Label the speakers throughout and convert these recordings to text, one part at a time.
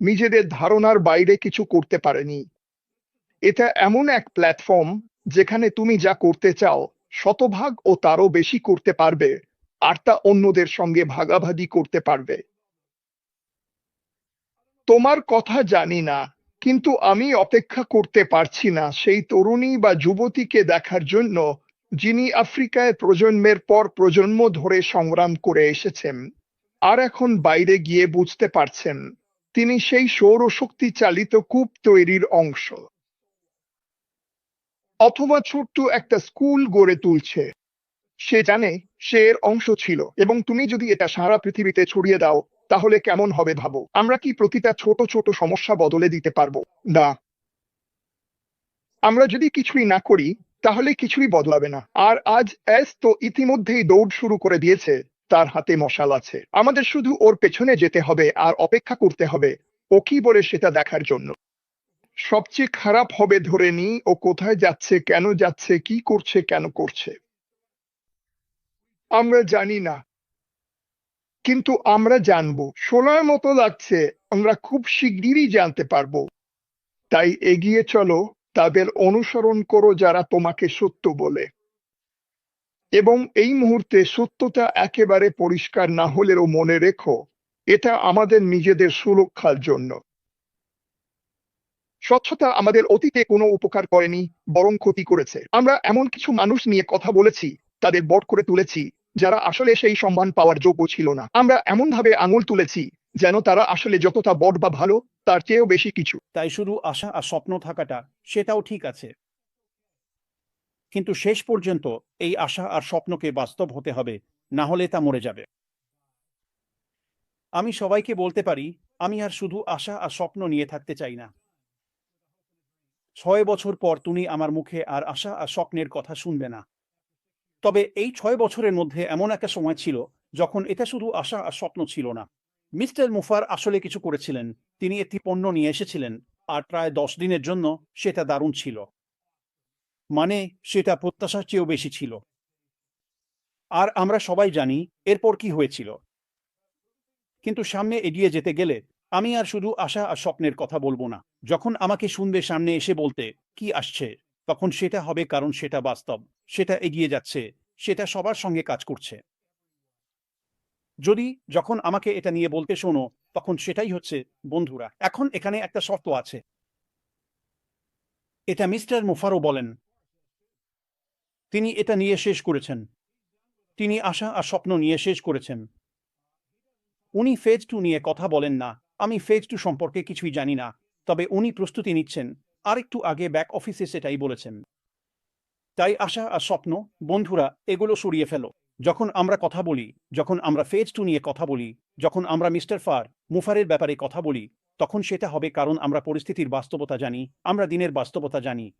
Speaker 1: নিজেদের ধারণার বাইরে কিছু করতে পারেনি। এটা এমন এক প্ল্যাটফর্ম যেখানে তুমি যা করতে চাও, শতভাগ ও তারও বেশি করতে পারবে, আর তা অন্যদের সঙ্গে ভাগাভাগি করতে পারবে। তোমার কথা জানি না, কিন্তু আমি অপেক্ষা করতে পারছি না সেই তরুণী বা যুবতীকে দেখার জন্য, যিনি আফ্রিকায় প্রজন্মের পর প্রজন্ম ধরে সংগ্রাম করে এসেছেন, আর এখন বাইরে গিয়ে বুঝতে পারছেন। তিনি সেই সৌরশক্তি চালিত কূপ তৈরির অংশ। অথবা ছোট্ট একটা স্কুল গড়ে তুলছে। সে জানে সে এর অংশ ছিল। এবং তুমি যদি এটা সারা পৃথিবীতে ছড়িয়ে দাও, তাহলে কেমন হবে ভাবো? আমরা কি প্রতিটা ছোট ছোট সমস্যা বদলে দিতে পারব? না। আমরা যদি কিছুই না করি, তাহলে কিছুই বদলাবে না। আর আজ এস তো ইতিমধ্যেই দৌড় শুরু করে দিয়েছে। তার হাতে মশাল আছে। আমাদের শুধু ওর পেছনে যেতে হবে আর অপেক্ষা করতে হবে। ও কি বলে সেটা দেখার জন্য। সবচেয়ে খারাপ হবে ধরে নি ও কোথায় যাচ্ছে, কেন যাচ্ছে, কি করছে, কেন করছে। আমরা জানি না। কিন্তু আমরা জানব। শোনার মতো লাগছে, আমরা খুব শিগগিরই জানতে পারব। তাই এগিয়ে চলো, তাদের অনুসরণ করো যারা তোমাকে সত্য বলে। এবং এই মুহূর্তে সত্যতা একেবারে পরিষ্কার না হলেও মনে রেখো, এটা আমাদের নিজেদের সুরক্ষার জন্য। স্বচ্ছতা আমাদের অতীতে কোনো উপকার করেনি, বরং ক্ষতি করেছে। আমরা এমন কিছু মানুষ নিয়ে কথা বলেছি, তাদের বট করে তুলেছি, যারা আসলে সেই সম্মান পাওয়ার যোগ্য ছিল না। আমরা এমন ভাবে আঙুল তুলেছি, যেন তারা আসলে যতটা বট বা ভালো, তার চেয়েও বেশি কিছু।
Speaker 2: তাই শুধু আশা আর স্বপ্ন থাকাটা, সেটাও ঠিক আছে। কিন্তু শেষ পর্যন্ত এই আশা আর স্বপ্নকে বাস্তব হতে হবে, না হলে তা মরে যাবে। আমি সবাইকে বলতে পারি, আমি আর শুধু আশা আর স্বপ্ন নিয়ে থাকতে চাই না। ছয় বছর পর তুমি আমার মুখে আর আশা আর স্বপ্নের কথা শুনবে না। তবে এই ছয় বছরের মধ্যে এমন একটা সময় ছিল, যখন এটা শুধু আশা আর স্বপ্ন ছিল না। মিস্টার মুফার আসলে কিছু করেছিলেন, তিনি একটি পণ্য নিয়ে এসেছিলেন, আর প্রায় দশ দিনের জন্য সেটা দারুণ ছিল। মানে সেটা প্রত্যাশার চেয়েও বেশি ছিল। আর আমরা সবাই জানি এরপর কি হয়েছিল। কিন্তু সামনে এগিয়ে যেতে গেলে আমি আর শুধু আশা আর স্বপ্নের কথা বলব না। যখন আমাকে শুনবে সামনে এসে বলতে, কি আসছে? তখন সেটা হবে কারণ সেটা বাস্তব, সেটা এগিয়ে যাচ্ছে, সেটা সবার সঙ্গে কাজ করছে। যদি যখন আমাকে এটা নিয়ে বলতে শোনো, তখন সেটাই হচ্ছে, বন্ধুরা, এখন এখানে একটা শর্ত আছে। এটা মিস্টার মুফারও বলেন তিনি এটা নিয়ে শেষ করেছেন। তিনি আশা আর স্বপ্ন নিয়ে শেষ করেছেন। উনি ফেজ টু নিয়ে কথা বলেন না। আমি ফেজ টু সম্পর্কে কিছুই জানি না। তবে উনি প্রস্তুতি নিচ্ছেন। আরেকটু আগে ব্যাক অফিসে সেটাই বলেছেন। তাই আশা আর স্বপ্ন, বন্ধুরা, এগুলো সরিয়ে ফেলো। যখন আমরা কথা বলি, যখন আমরা ফেজ টু নিয়ে কথা বলি, যখন আমরা মিস্টার ফার, মুফারের ব্যাপারে কথা বলি, তখন সেটা হবে কারণ আমরা পরিস্থিতির বাস্তবতা জানি, আমরা দিনের বাস্তবতা জানি।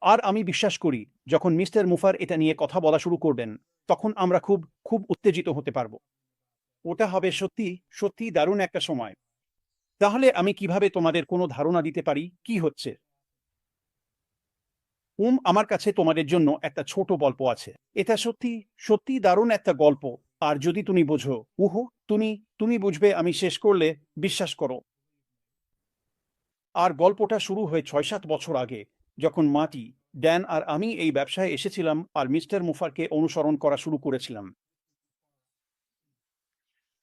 Speaker 2: আর আমি বিশ্বাস করি, যখন মিস্টার মুফার এটা নিয়ে কথা বলা শুরু করবেন, তখন আমরা খুব খুব উত্তেজিত হতে পারব। ওটা হবে সত্যি সত্যি দারুণ একটা সময়। তাহলে আমি কীভাবে তোমাদের কোনো ধারণা দিতে পারি? কি হচ্ছে? উম, আমার কাছে তোমাদের জন্য একটা ছোট গল্প আছে। এটা সত্যি সত্যি দারুণ একটা গল্প। আর যদি তুমি বোঝো, উহো, তুমি তুমি বুঝবে, আমি শেষ করলে বিশ্বাস করো। আর গল্পটা শুরু হয়ে ছয় সাত বছর আগে যখন মাটি, ড্যান আর আমি এই ব্যবসায় এসেছিলাম আর মিস্টার মুফারকে অনুসরণ করা শুরু করেছিলাম।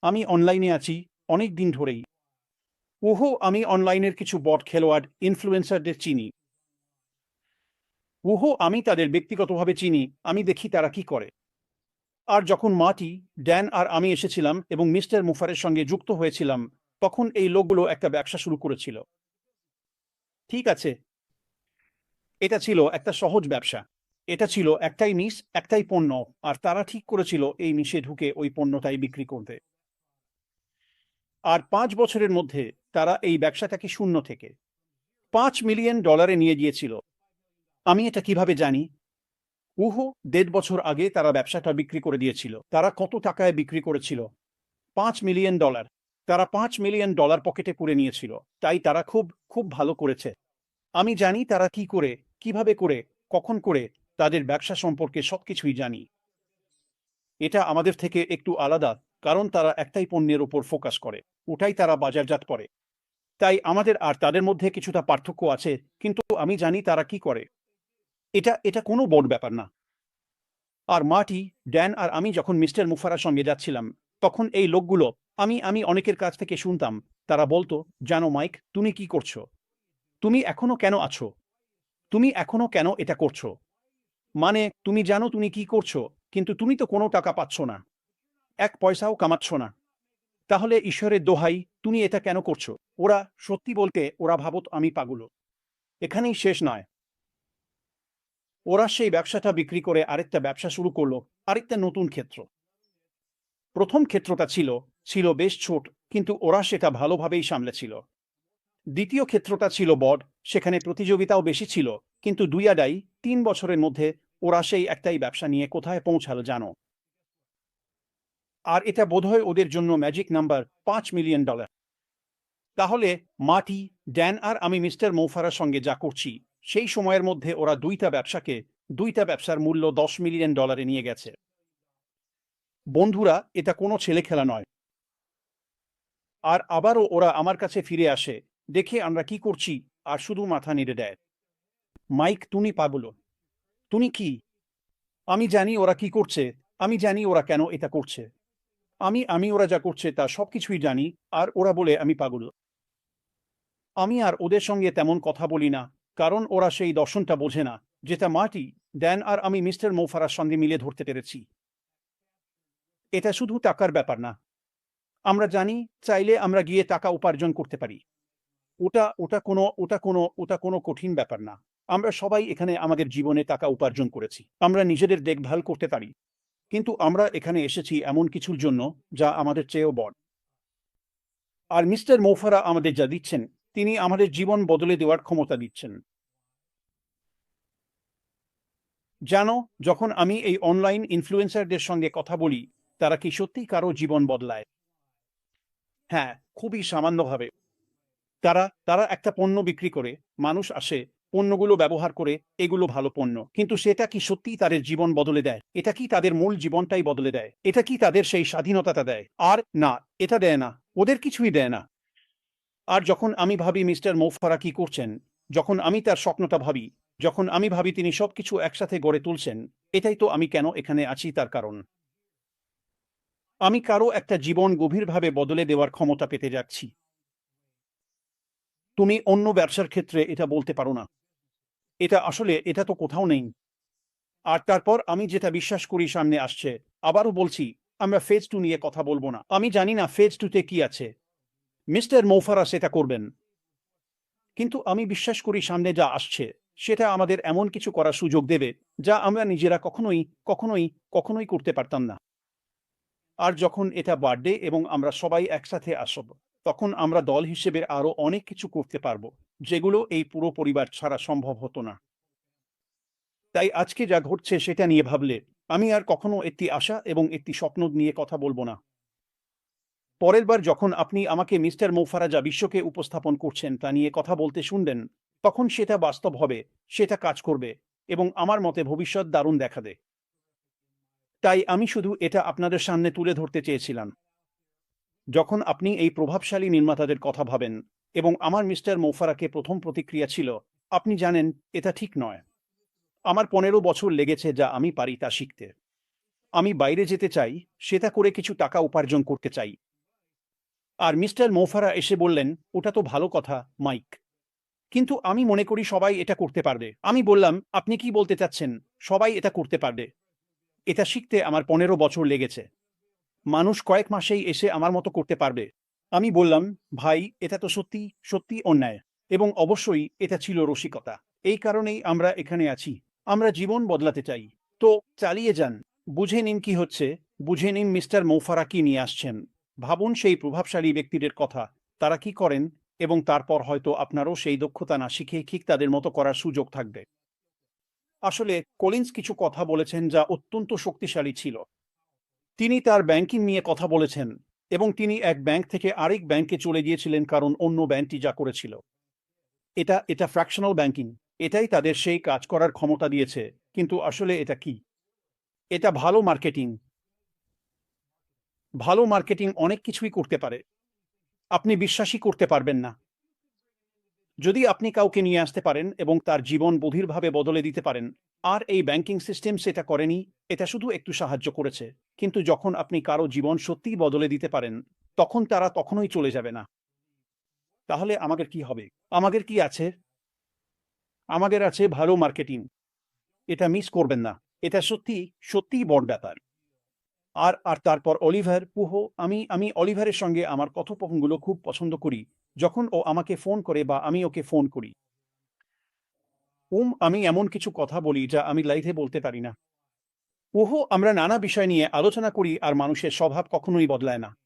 Speaker 2: আমি অনলাইনে আছি অনেক দিন ধরেই। ওহো, আমি অনলাইনের কিছু বট খেলোয়াড়, ইনফ্লুয়েন্সারদের চিনি। ওহো, আমি তাদের ব্যক্তিগতভাবে চিনি, আমি দেখি তারা কি করে। আর যখন মাটি, ড্যান আর আমি এসেছিলাম এবং মিস্টার মুফারের সঙ্গে যুক্ত হয়েছিলাম, তখন এই লোকগুলো একটা ব্যবসা শুরু করেছিল। ঠিক আছে এটা ছিল একটা সহজ ব্যবসা। এটা ছিল একটাই নিস, একটাই পণ্য, আর তারা ঠিক করেছিল এই নিশে ঢুকে ওই পণ্যটাই বিক্রি করতে। আর পাঁচ বছরের মধ্যে তারা এই ব্যবসাটাকে শূন্য থেকে। পাঁচ মিলিয়ন ডলারে নিয়ে গিয়েছিল। আমি এটা কীভাবে জানি? উহো, দেড় বছর আগে তারা ব্যবসাটা বিক্রি করে দিয়েছিল। তারা কত টাকায় বিক্রি করেছিল? পাঁচ মিলিয়ন ডলার। তারা পাঁচ মিলিয়ন ডলার পকেটে করে নিয়েছিল। তাই তারা খুব খুব ভালো করেছে। আমি জানি তারা কি করে কীভাবে করে, কখন করে তাদের ব্যবসা সম্পর্কে সবকিছুই জানি। এটা আমাদের থেকে একটু আলাদা, কারণ তারা একটাই পণ্যের উপর ফোকাস করে, ওটাই তারা বাজারজাত করে। তাই আমাদের আর তাদের মধ্যে কিছুটা পার্থক্য আছে, কিন্তু আমি জানি তারা কি করে। এটা এটা কোনো বড় ব্যাপার না। আর মাটি, ড্যান আর আমি যখন মিস্টার মুফারার সঙ্গে যাচ্ছিলাম, তখন এই লোকগুলো, আমি আমি অনেকের কাছ থেকে শুনতাম, তারা বলতো, জানো মাইক, তুমি কি করছ? তুমি এখনও কেন আছো? তুমি এখনও কেন এটা করছ? মানে তুমি জানো তুমি কি করছ, কিন্তু তুমি তো কোনো টাকা পাচ্ছ না। এক পয়সাও কামাচ্ছ না। তাহলে ঈশ্বরের দোহাই, তুমি এটা কেন করছ? ওরা সত্যি বলতে, ওরা ভাবত আমি পাগল। এখানেই শেষ নয়। ওরা সেই ব্যবসাটা বিক্রি করে আরেকটা ব্যবসা শুরু করল, আরেকটা নতুন ক্ষেত্র। প্রথম ক্ষেত্রটা ছিল ছিল বেশ ছোট, কিন্তু ওরা সেটা ভালোভাবেই সামলেছিল। দ্বিতীয় ক্ষেত্রটা ছিল বড সেখানে প্রতিযোগিতাও বেশি ছিল, কিন্তু দুইয়াডাই তিন বছরের মধ্যে ওরা সেই একটাই ব্যবসা নিয়ে কোথায় পৌঁছালো জানো? আর এটা বোধহয় ওদের জন্য ম্যাজিক নাম্বার পাঁচ মিলিয়ন ডলার তাহলে মাটি, ড্যান আর আমি মিস্টার মৌফারার সঙ্গে যা করছি, সেই সময়ের মধ্যে ওরা দুইটা ব্যবসাকে, দুইটা ব্যবসার মূল্য দশ মিলিয়ন ডলারে নিয়ে গেছে। বন্ধুরা, এটা কোনো ছেলে খেলা নয়। আর আবারও ওরা আমার কাছে ফিরে আসে দেখে আমরা কি করছি? আর শুধু মাথা নেড়ে দেয়। মাইক, তুমি পাবলো তুমি কি? আমি জানি ওরা কি করছে। আমি জানি ওরা কেন এটা করছে। আমি আমি ওরা যা করছে তা সব কিছুই জানি, আর ওরা বলে আমি পাগল। আমি আর ওদের সঙ্গে তেমন কথা বলি না, কারণ ওরা সেই দর্শনটা বোঝে না, যেটা মাটি, দেন আর আমি মিস্টার মৌফারার সঙ্গে মিলে ধরতে পেরেছি। এটা শুধু টাকার ব্যাপার না। আমরা জানি, চাইলে আমরা গিয়ে টাকা উপার্জন করতে পারি। ওটা ওটা কোনো ওটা কোনো ওটা কোনো কঠিন ব্যাপার না। আমরা সবাই এখানে আমাদের জীবনে টাকা উপার্জন করেছি। আমরা নিজেদের দেখভাল করতে পারি। কিন্তু আমরা এখানে এসেছি এমন কিছুর জন্য যা আমাদের চেয়েও বড়। আর মিস্টার মৌফারা আমাদের যা দিচ্ছেন, তিনি আমাদের জীবন বদলে দেওয়ার ক্ষমতা দিচ্ছেন। জানো, যখন আমি এই অনলাইন ইনফ্লুয়েন্সারদের সঙ্গে কথা বলি, তারা কি সত্যি কারও জীবন বদলায়? হ্যাঁ খুবই সামান্যভাবে। তারা তারা একটা পণ্য বিক্রি করে, মানুষ আসে, পণ্যগুলো ব্যবহার করে, এগুলো ভালো পণ্য। কিন্তু সেটা কি সত্যিই তাদের জীবন বদলে দেয়? এটা কি তাদের মূল জীবনটাই বদলে দেয়? এটা কি তাদের সেই স্বাধীনতাটা দেয়? আর না, এটা দেয় না, ওদের কিছুই দেয় না। আর যখন আমি ভাবি মিস্টার মৌফারা কি করছেন, যখন আমি তার স্বপ্নটা ভাবি, যখন আমি ভাবি তিনি সবকিছু একসাথে গড়ে তুলছেন, এটাই তো আমি কেন এখানে আছি তার কারণ। আমি কারও একটা জীবন গভীরভাবে বদলে দেওয়ার ক্ষমতা পেতে যাচ্ছি। তুমি অন্য ব্যবসার ক্ষেত্রে এটা বলতে পারো না। এটা আসলে, এটা তো কোথাও নেই। আর তারপর আমি যেটা বিশ্বাস করি সামনে আসছে, আবারও বলছি, আমরা ফেজ টু নিয়ে কথা বলব না। আমি জানি না ফেজ টুতে কি আছে। মিস্টার মৌফারা সেটা করবেন। কিন্তু আমি বিশ্বাস করি সামনে যা আসছে, সেটা আমাদের এমন কিছু করার সুযোগ দেবে, যা আমরা নিজেরা কখনোই কখনোই কখনোই করতে পারতাম না। আর যখন এটা বার্থডে এবং আমরা সবাই একসাথে আসব তখন আমরা দল হিসেবে আরও অনেক কিছু করতে পারব, যেগুলো এই পুরো পরিবার ছাড়া সম্ভব হতো না। তাই আজকে যা ঘটছে সেটা নিয়ে ভাবলে আমি আর কখনো একটি আশা এবং একটি স্বপ্ন নিয়ে কথা বলব না। পরের বার যখন আপনি আমাকে মিস্টার মৌফারা যা বিশ্বকে উপস্থাপন করছেন তা নিয়ে কথা বলতে শুনলেন, তখন সেটা বাস্তব হবে, সেটা কাজ করবে এবং আমার মতে ভবিষ্যৎ দারুণ দেখাবে তাই আমি শুধু এটা আপনাদের সামনে তুলে ধরতে চেয়েছিলাম। যখন আপনি এই প্রভাবশালী নির্মাতাদের কথা ভাবেন এবং আমার মিস্টার মৌফারাকে প্রথম প্রতিক্রিয়া ছিল, আপনি জানেন, এটা ঠিক নয়। আমার পনেরো বছর লেগেছে যা আমি পারি তা শিখতে। আমি বাইরে যেতে চাই, সেটা করে কিছু টাকা উপার্জন করতে চাই। আর মিস্টার মৌফারা এসে বললেন, ওটা তো ভালো কথা, মাইক। কিন্তু আমি মনে করি সবাই এটা করতে পারবে। আমি বললাম, আপনি কি বলতে চাচ্ছেন? সবাই এটা করতে পারবে। এটা শিখতে আমার পনেরো বছর লেগেছে। মানুষ কয়েক মাসেই এসে আমার মতো করতে পারবে। আমি বললাম, ভাই, এটা তো সত্যি সত্যি অন্যায় এবং অবশ্যই এটা ছিল রসিকতা। এই কারণেই আমরা এখানে আছি। আমরা জীবন বদলাতে চাই। তো চালিয়ে যান। বুঝে নিন কি হচ্ছে। বুঝে নিন মিস্টার মৌফারা কি নিয়ে আসছেন। ভাবুন সেই প্রভাবশালী ব্যক্তিদের কথা। তারা কি করেন এবং তারপর হয়তো আপনারও সেই দক্ষতা না শিখে ঠিক তাদের মতো করার সুযোগ থাকবে। আসলে, কলিন্স কিছু কথা বলেছেন যা অত্যন্ত শক্তিশালী ছিল। তিনি তার ব্যাংকিং নিয়ে কথা বলেছেন এবং তিনি এক ব্যাংক থেকে আরেক ব্যাংকে চলে গিয়েছিলেন কারণ অন্য ব্যাংকটি যা করেছিল। এটা এটা ফ্র্যাকশনাল ব্যাংকিং এটাই তাদের সেই কাজ করার ক্ষমতা দিয়েছে। কিন্তু আসলে এটা কি? এটা ভালো মার্কেটিং ভালো মার্কেটিং অনেক কিছুই করতে পারে। আপনি বিশ্বাসই করতে পারবেন না। যদি আপনি কাউকে নিয়ে আসতে পারেন এবং তার জীবন বধিরভাবে বদলে দিতে পারেন আর এই ব্যাংকিং সিস্টেম সেটা করেনি, এটা শুধু একটু সাহায্য করেছে। কিন্তু যখন আপনি কারও জীবন সত্যিই বদলে দিতে পারেন, তখন তারা তখনই চলে যাবে না। তাহলে আমাদের কি হবে? আমাদের কি আছে? আমাদের আছে ভালো মার্কেটিং এটা মিস করবেন না। এটা সত্যি, সত্যিই বড় ব্যাপার। আর আর তারপর অলিভার পুহো, আমি আমি অলিভারের সঙ্গে আমার কথোপকথনগুলো খুব পছন্দ করি। যখন ও আমাকে ফোন করে বা আমি ওকে ফোন করি উম, আমি এমন কিছু কথা বলি যা আমি লাইভে বলতে পারি না। ওহো, আমরা নানা বিষয় নিয়ে আলোচনা করি আর মানুষের স্বভাব কখনোই বদলায় না।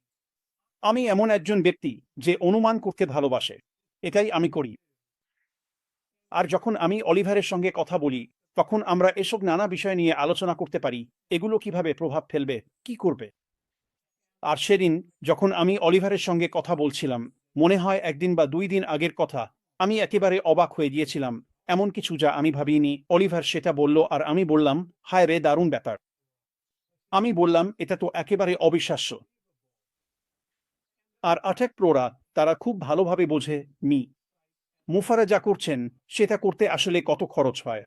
Speaker 2: আমি এমন একজন ব্যক্তি যে অনুমান করতে ভালোবাসে। এটাই আমি করি। আর যখন আমি অলিভারের সঙ্গে কথা বলি, তখন আমরা এসব নানা বিষয় নিয়ে আলোচনা করতে পারি। এগুলো কীভাবে প্রভাব ফেলবে, কি করবে? আর সেদিন যখন আমি অলিভারের সঙ্গে কথা বলছিলাম, মনে হয় একদিন বা দুই দিন আগের কথা, আমি একেবারে অবাক হয়ে গিয়েছিলাম এমন কিছু যা আমি ভাবিনি। অলিভার সেটা বলল, আর আমি বললাম, হায় রে, দারুণ ব্যাপার। আমি বললাম, এটা তো একেবারে অবিশ্বাস্য। আর আটেক প্রোরা, তারা খুব ভালোভাবে বোঝে, মি। মুফারা যা করছেন, সেটা করতে আসলে কত খরচ হয়।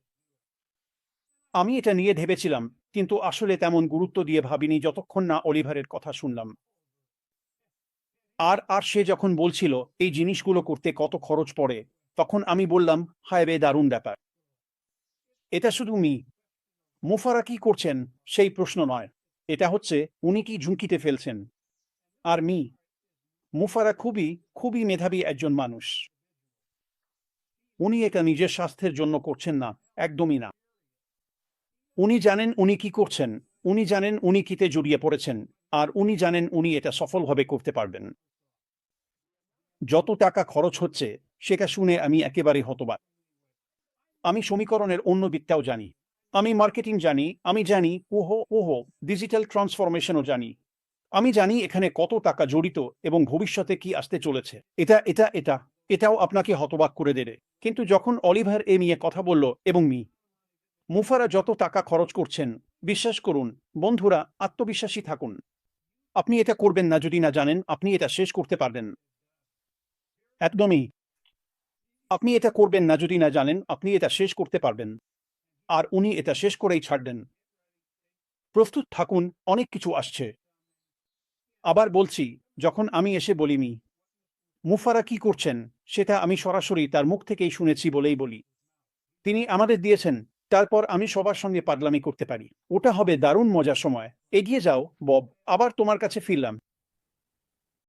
Speaker 2: আমি এটা নিয়ে ভেবেছিলাম, কিন্তু আসলে তেমন গুরুত্ব দিয়ে ভাবিনি যতক্ষণ না অলিভারের কথা শুনলাম। আর আর সে যখন বলছিল, এই জিনিসগুলো করতে কত খরচ পড়ে তখন আমি বললাম, হায় রে, দারুণ ব্যাপার। এটা শুধু মি। মুফারা কি করছেন সেই প্রশ্ন নয়। এটা হচ্ছে উনি কি ঝুঁকিতে ফেলছেন। আর মি মুফারা খুবই খুবই মেধাবী একজন মানুষ। উনি এটা নিজের স্বাস্থ্যের জন্য করছেন না, একদমই না। উনি জানেন উনি কি করছেন, উনি জানেন উনি কিতে জড়িয়ে পড়েছেন, আর উনি জানেন উনি এটা সফলভাবে করতে পারবেন। যত টাকা খরচ হচ্ছে সেটা শুনে আমি একেবারে হতবাক। আমি সমীকরণের অন্য দিকটাও জানি। আমি মার্কেটিং জানি, আমি জানি ওহো ওহো ডিজিটাল ট্রান্সফরমেশনও জানি। আমি জানি এখানে কত টাকা জড়িত এবং ভবিষ্যতে কি আসতে চলেছে। এটা এটা এটা, এটাও আপনাকে হতবাক করে দেবে। কিন্তু যখন অলিভার এ নিয়ে কথা বলল এবং মি, মুফারা যত টাকা খরচ করছেন, বিশ্বাস করুন, বন্ধুরা আত্মবিশ্বাসী থাকুন। আপনি এটা করবেন না যদি না জানেন, আপনি এটা শেষ করতে পারবেন। একদমই। আপনি এটা করবেন না যদি না জানেন, আপনি এটা শেষ করতে পারবেন। আর উনি এটা শেষ করেই ছাড়লেন প্রস্তুত থাকুন, অনেক কিছু আসছে। আবার বলছি, যখন আমি এসে বলিনি মুফারা কি করছেন? সেটা আমি সরাসরি তার মুখ থেকেই শুনেছি বলেই বলি। তিনি আমাদের দিয়েছেন, তারপর আমি সবার সঙ্গে পাগলামি করতে পারি। ওটা হবে দারুণ মজার সময়। এগিয়ে যাও, বব। আবার তোমার কাছে ফিরলাম।